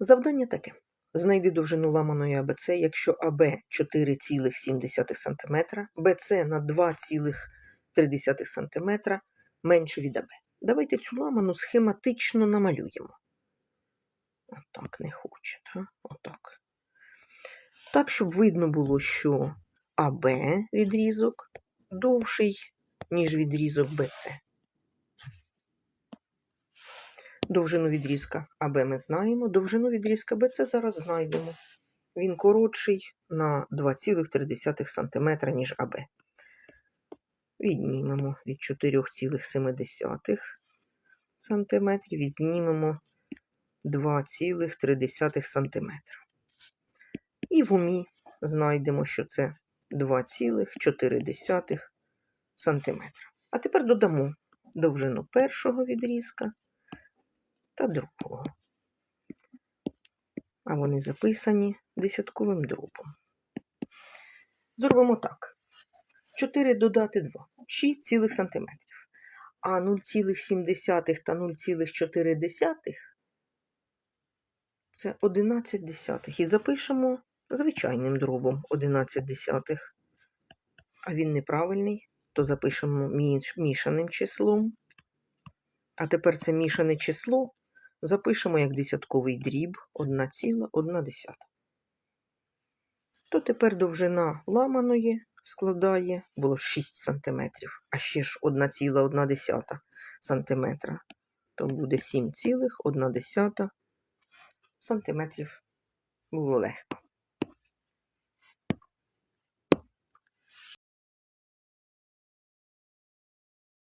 Завдання таке. Знайди довжину ламаної АБЦ, якщо АБ 4,7 см, БЦ на 2,3 см менше від АБ. Давайте цю ламану схематично намалюємо. Отак не хоче, так? Отак. Так, щоб видно було, що АБ відрізок довший, ніж відрізок БЦ. Довжину відрізка АБ ми знаємо, довжину відрізка БЦ зараз знайдемо. Він коротший на 2,3 см, ніж АБ. Віднімемо від 4,7 см, віднімемо 2,3 см. І в умі знайдемо, що це 2,4 см. А тепер додамо довжину першого відрізка та другого. А вони записані десятковим дробом. Зробимо так. 4 додати 2 6 см. А 0,7 та 0,4 це 11 десятих. І запишемо звичайним дробом 11 десятих. А він неправильний, то запишемо міш- мішаним числом. А тепер це мішане число запишемо як десятковий дріб 1,1. То тепер довжина ламаної складає, було 6 см, а ще ж 1,1 см. То буде 7,1 см. Було легко.